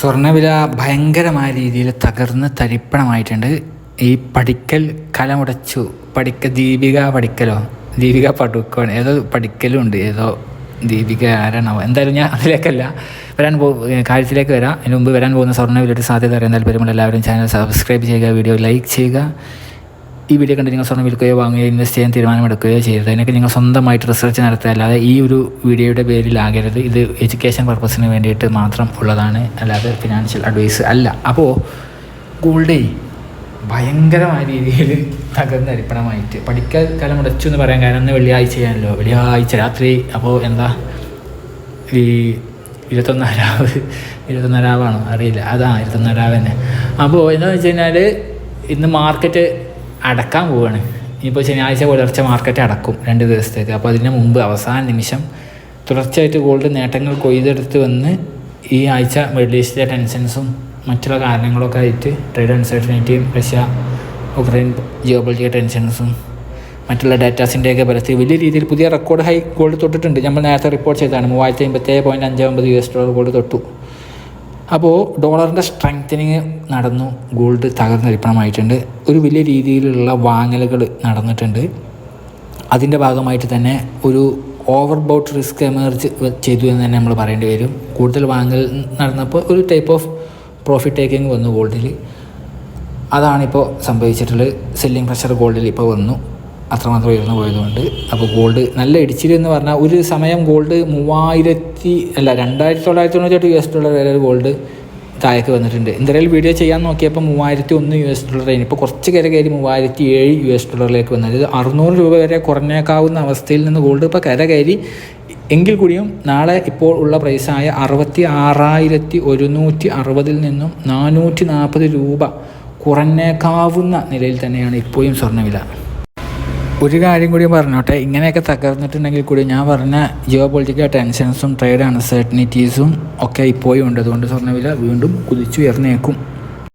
സ്വർണവില ഭയങ്കരമായ രീതിയിൽ തകർന്ന് തരിപ്പണമായിട്ടുണ്ട്. ഈ പഠിക്കൽ കലമുടച്ചു പഠിക്ക ദീപിക പഠിക്കലോ? ദീപിക പടുക്കോ ഏതോ പഠിക്കലും ഉണ്ട് ഏതോ ദീപിക ആരാണോ എന്തായാലും ഞാൻ അതിലേക്കല്ല. വരാൻ പോ കാര്യത്തിലേക്ക് വരാം. അതിന് മുമ്പ് വരാൻ പോകുന്ന സ്വർണവിലൊരു സാധ്യത അറിയാൻ താല്പര്യമുള്ള എല്ലാവരും ചാനൽ സബ്സ്ക്രൈബ് ചെയ്യുക വീഡിയോ ലൈക്ക് ചെയ്യുക. ഈ വീഡിയോ കണ്ട് നിങ്ങൾ സ്വർണം വിൽക്കുകയോ വാങ്ങുകയോ ഇൻവെസ്റ്റ് ചെയ്യാൻ തീരുമാനമെടുക്കുകയോ ചെയ്യരുത്. അതിനൊക്കെ നിങ്ങൾ സ്വന്തമായിട്ട് റിസർച്ച് നടത്തുക. അല്ലാതെ ഈ ഒരു വീഡിയോയുടെ പേരിലാകരുത് ഇത് എഡ്യൂക്കേഷൻ പർപ്പസിന് വേണ്ടിയിട്ട് മാത്രം ഉള്ളതാണ്. അല്ലാതെ ഫിനാൻഷ്യൽ അഡ്വൈസ് അല്ല. അപ്പോൾ ഗോൾഡേ ഭയങ്കരമായ രീതിയിൽ തകർന്നരിപ്പണമായിട്ട് പഠിക്കാൻ കാലം മുടച്ചു എന്ന് പറയാൻ കാരണം ഇന്ന് വെള്ളിയാഴ്ചയാണല്ലോ വെള്ളിയാഴ്ച രാത്രി. അപ്പോൾ എന്താ? ഈ ഇരുപത്തൊന്നാരാവ്. ഇരുപത്തൊന്നാരാവാണോ? അറിയില്ല. അതാ ഇരുപത്തൊന്നാരാവ് തന്നെ അപ്പോൾ എന്താണെന്ന് വെച്ച് കഴിഞ്ഞാൽ ഇന്ന് മാർക്കറ്റ് അടക്കാൻ പോവുകയാണ് ഇനിയിപ്പോൾ ശനിയാഴ്ച പുലർച്ചെ മാർക്കറ്റ് അടക്കും രണ്ട് ദിവസത്തേക്ക്. അപ്പോൾ അതിന് മുമ്പ് അവസാന നിമിഷം തുടർച്ചയായിട്ട് ഗോൾഡ് നേട്ടങ്ങൾ കൊയ്തെടുത്ത് വന്ന് ഈ ആഴ്ച മിഡിൽ ഈസ്റ്റിലെ ടെൻഷൻസും മറ്റുള്ള കാരണങ്ങളൊക്കെ ആയിട്ട് ട്രേഡ് അൺസർട്ടനിറ്റിയും റഷ്യ ഉക്രൈൻ ജിയോ പൊളിറ്റിക്കൽ ടെൻഷൻസും മറ്റുള്ള ഡാറ്റാസിന്റെയൊക്കെ ബലത്തിൽ വലിയ രീതിയിൽ പുതിയ റെക്കോർഡ് ഹൈ ഗോൾഡ് തൊട്ടിട്ടുണ്ട്. നമ്മൾ നേരത്തെ റിപ്പോർട്ട് ചെയ്തതാണ്. മൂവായിരത്തി അമ്പത്തേഴ് പോയിന്റ് അഞ്ച് ഒമ്പത് യു എസ് ഡോളർ ഗോൾഡ് തൊട്ടു. അപ്പോൾ ഡോളറിന്റെ സ്ട്രെങ്തനിങ് നടന്നു ഗോൾഡ് തകർന്നരിപ്പണമായിട്ടുണ്ട്. ഒരു വലിയ രീതിയിലുള്ള വാങ്ങലുകൾ നടന്നിട്ടുണ്ട്. അതിന്റെ ഭാഗമായിട്ട് തന്നെ ഒരു ഓവർ ബൗട്ട് റിസ്ക് എമർജ് ചെയ്തു എന്ന് തന്നെ നമ്മൾ പറയേണ്ടി വരും. കൂടുതൽ വാങ്ങൽ നടന്നപ്പോൾ ഒരു ടൈപ്പ് ഓഫ് പ്രോഫിറ്റ് ടേക്കിംഗ് വന്നു ഗോൾഡിൽ അതാണിപ്പോൾ സംഭവിച്ചിട്ടുള്ളത്. സെല്ലിംഗ് പ്രഷർ ഗോൾഡിൽ ഇപ്പോൾ വന്നു. അത്രമാത്രം ഉയർന്നു പോയതുകൊണ്ട്. അപ്പോൾ ഗോൾഡ് നല്ല ഇടിച്ചിൽ എന്ന് പറഞ്ഞാൽ ഒരു സമയം ഗോൾഡ് മൂവായിരത്തി അല്ല രണ്ടായിരത്തി തൊള്ളായിരത്തി തൊണ്ണൂറ്റെട്ട് യു എസ് ഡോളർ വരെ ഗോൾഡ് താഴേക്ക് വന്നിട്ടുണ്ട്. എന്തായാലും വീഡിയോ ചെയ്യാൻ നോക്കിയപ്പോൾ മൂവായിരത്തി ഒന്ന് യു എസ് ഡോളർ ഇപ്പോൾ കുറച്ച് കയറി കയറി മൂവായിരത്തി ഏഴ് യു എസ് ഡോളറിലേക്ക് വന്നത് ഇത് അറുന്നൂറ് രൂപ വരെ കുറഞ്ഞേക്കാവുന്ന അവസ്ഥയിൽ നിന്ന് ഗോൾഡ് ഇപ്പോൾ കര കയറി. എങ്കിൽ കൂടിയും നാളെ ഇപ്പോൾ ഉള്ള പ്രൈസായ അറുപത്തി ആറായിരത്തി ഒരുന്നൂറ്റി അറുപതിൽ നിന്നും നാനൂറ്റി നാൽപ്പത് രൂപ കുറഞ്ഞേക്കാവുന്ന നിലയിൽ തന്നെയാണ് ഇപ്പോഴും സ്വർണവില. ഒരു കാര്യം കൂടി പറഞ്ഞോട്ടെ. ഇങ്ങനെയൊക്കെ തകർന്നിട്ടുണ്ടെങ്കിൽ കൂടി ഞാൻ പറഞ്ഞ ജിയോ പൊളിറ്റിക്കൽ ടെൻഷൻസും ട്രേഡ് അൺസർട്ടനിറ്റീസും ഒക്കെ ഇപ്പോഴും ഉണ്ട്. അതുകൊണ്ട് സ്വർണവില വീണ്ടും കുതിച്ചുയർന്നേക്കും.